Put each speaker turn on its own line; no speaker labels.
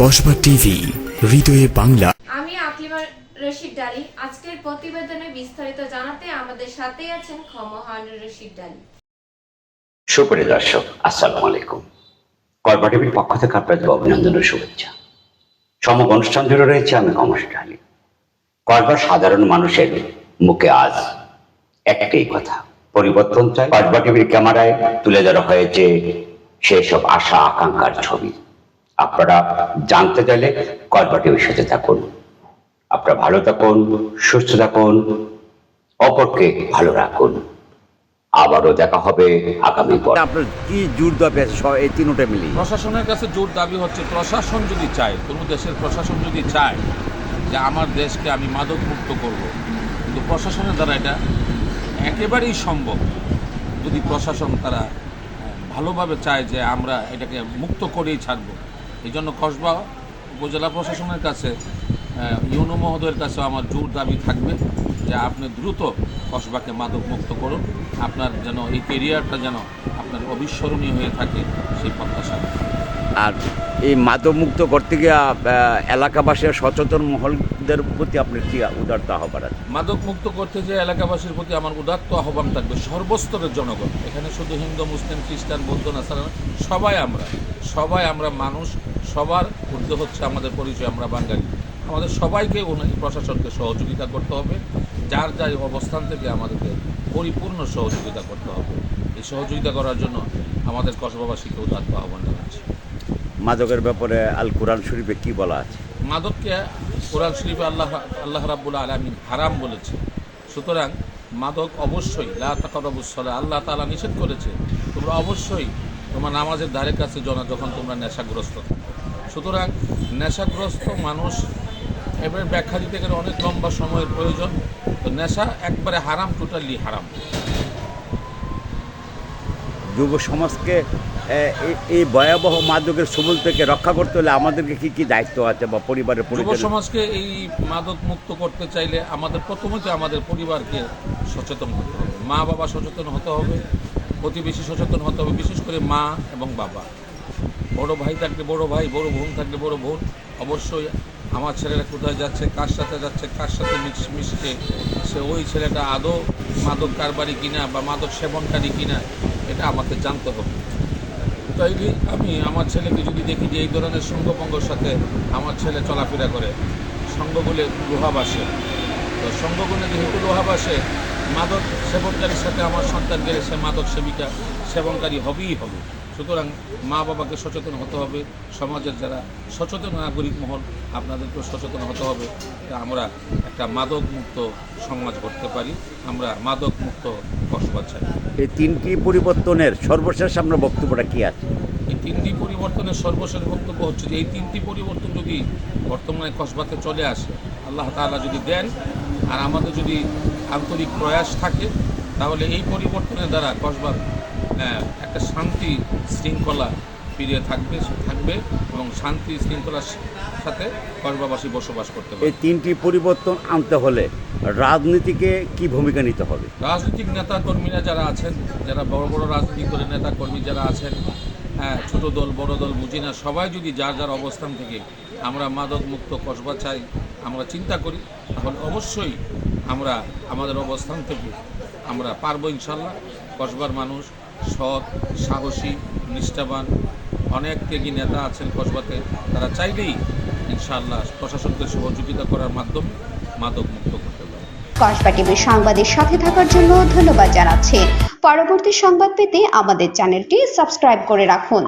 Kasba TV হৃদয়ে বাংলা।
আমি আকলিমা রশিদ ডালি। আজকের প্রতিবেদনে বিস্তারিত জানাতে আমাদের সাথেই আছেন ক্ষমহান রশিদ ডালি।
সুপ্রিয় দর্শক আসসালামু আলাইকুম। কর্বা টিভির পক্ষ থেকে আপনাদের অভিনন্দন ও শুভেচ্ছা। সমগ্র অনুষ্ঠান জুড়ে রয়েছে আমি কমর্শ ঢালি কর্বার সাধারণ মানুষের মুখে আজ একটাই কথা পরিবর্তন চাই। কর্বা টিভির ক্যামেরায় তুলে ধরা হয়েছে সেসব আশা আকাঙ্ক্ষার ছবি। আপনারা জানতে চাইলে কর্বা টিভির সাথে থাকুন। আপনারা ভালো থাকুন সুস্থ থাকুন অপরকে ভালো রাখুন। আবারও দেখা হবে আগামী পর
আপনার কি জোর দাবি এই তিনটা মিলিয়ে।
প্রশাসনের কাছে জোর দাবি হচ্ছে প্রশাসন যদি চায় কোনো দেশের প্রশাসন যদি চায় যে আমার দেশকে আমি মাদক মুক্ত করব কিন্তু প্রশাসনের দ্বারা এটা একেবারেই সম্ভব। যদি প্রশাসন তারা ভালোভাবে চায় যে আমরা এটাকে মুক্ত করেই ছাড়বো এই জন্য কসবা উপজেলা প্রশাসনের কাছে ইউনো মহোদয়ের কাছে আমার জোর দাবি থাকবে। যে আপনি দ্রুত কসবাকে মাদক মুক্ত করুন। আপনার যেন এই কেরিয়ারটা যেন আপনার অবিস্মরণীয় হয়ে থাকে সেই প্রত্যাশা
আর এই মাদকমুক্ত করতে গিয়ে এলাকাবাসীর সচেতন মহলদের প্রতি আপনার কি উদারতা আহ্বান আছে?
মাদক মুক্ত করতে যে এলাকাবাসীর প্রতি আমার উদাত্ত আহ্বান থাকবে সর্বস্তরের জনগণ। এখানে শুধু হিন্দু মুসলিম খ্রিস্টান বৌদ্ধ নাসারা সবাই আমরা সবাই আমরা মানুষ সবার ঊর্ধ্বে হচ্ছে আমাদের পরিচয় আমরা বাঙালি। আমাদের সবাইকে প্রশাসনকে সহযোগিতা করতে হবে। যার যার অবস্থান থেকে আমাদেরকে পরিপূর্ণ সহযোগিতা করতে হবে। এই সহযোগিতা করার জন্য আমাদের কসবাবাসীকে উদাত্ত আহ্বান জানাচ্ছি।
মাদকের ব্যাপারে আল কোরআন শরীফে কি বলা আছে?
মাদককে কোরআন শরীফে আল্লাহ আল্লাহ রাব্বুল আলামিন হারাম বলেছে। সুতরাং মাদক অবশ্যই লা তাকারবুসলা আল্লাহ তাআলা নিষেধ করেছে। তোমরা অবশ্যই তোমার নামাজের ধারে কাছে জনা যখন তোমরা নেশাগ্রস্ত থাকো। সুতরাং নেশাগ্রস্ত মানুষ এবারে ব্যাখ্যা দিতে গেলে অনেক লম্বা সময়ের প্রয়োজন। তো নেশা একবারে হারাম টোটালি হারাম।
যুব সমাজকে এই- ভয়াবহ মাদকের সবল থেকে রক্ষা করতে হলে আমাদেরকে কি কি দায়িত্ব আছে বা পরিবারের
যুব সমাজকে এই মাদক মুক্ত করতে চাইলে আমাদের প্রথমত আমাদের পরিবারকে সচেতন হতে হবে। মা বাবা সচেতন হতে হবে প্রতিবেশী সচেতন হতে হবে বিশেষ করে মা এবং বাবা। বড় ভাই থাকলে বড় ভাই বড় বোন থাকলে বড় বোন অবশ্যই আমার ছেলেরা কোথায় যাচ্ছে, কার সাথে যাচ্ছে, কার সাথে মিশ, মিশছে, সে ওই ছেলেটা আদৌ মাদক কারবারি কিনা বা মাদক সেবনকারী কিনা, এটা আমাকে জানতে হবে। তাই আমি আমার ছেলেকে যদি দেখি যে এই ধরনের সঙ্গপঙ্গর সাথে আমার ছেলে চলাফেরা করে, সঙ্গগুলে লোহাবাসে তো সঙ্গগুলে যেহেতু লোহাবাসে মাদক সেবনকারীর সাথে আমার সন্তান গেলে সে মাদক সেবিকা, সেবনকারী হবেই হবে। সুতরাং মা বাবাকে সচেতন হতে হবে সমাজের যারা সচেতন নাগরিক মহল আপনাদেরকেও সচেতন হতে হবে। আমরা একটা মাদক মুক্ত সমাজ করতে পারি আমরা মাদক মুক্ত বসবাস চাই।
এই তিনটি পরিবর্তনের সর্বশেষ আমরা বক্তব্যটা কি আছে?
এই তিনটি পরিবর্তনের সর্বশেষ বক্তব্য হচ্ছে যে এই তিনটি পরিবর্তন যদি বর্তমানে কসবাতে চলে আসে আল্লাহ তাআলা যদি দেন আর আমাদের যদি আন্তরিক প্রয়াস থাকে তাহলে এই পরিবর্তনের দ্বারা কসবার আহ, একটা শান্তি শৃঙ্খলা ফিরে থাকবে থাকবে এবং শান্তি শৃঙ্খলার সাথে কসবাবাসী বসবাস করতে
হবে
এই
তিনটি পরিবর্তন আনতে হলে রাজনীতিকে কি ভূমিকা নিতে হবে?
রাজনৈতিক নেতা কর্মীরা যারা আছেন যারা বড় বড় রাজনৈতিক দলের নেতা কর্মী যারা আছেন হ্যাঁ ছোট দল বড় দল বুঝি না সবাই যদি যার যার অবস্থান থেকে আমরা মাদক মুক্ত কসবা চাই আমরা চিন্তা করি তাহলে অবশ্যই আমরা আমাদের অবস্থান থেকে আমরা পারব ইনশাল্লাহ। কসবার মানুষ সৎ, সাহসী, নিষ্ঠাবান। অনেক ত্যাগী নেতা আছেন কসবাতে। তারা চাইলেই ইনশাআল্লাহ প্রশাসনকে সহযোগিতা করার মাধ্যমে মাদক মুক্ত করতে পারে।
কসবা টিভির সাংবাদিক সাথে থাকার জন্য ধন্যবাদ জানাচ্ছি। পরবর্তী সংবাদ পেতে আমাদের চ্যানেলটি সাবস্ক্রাইব করে রাখুন।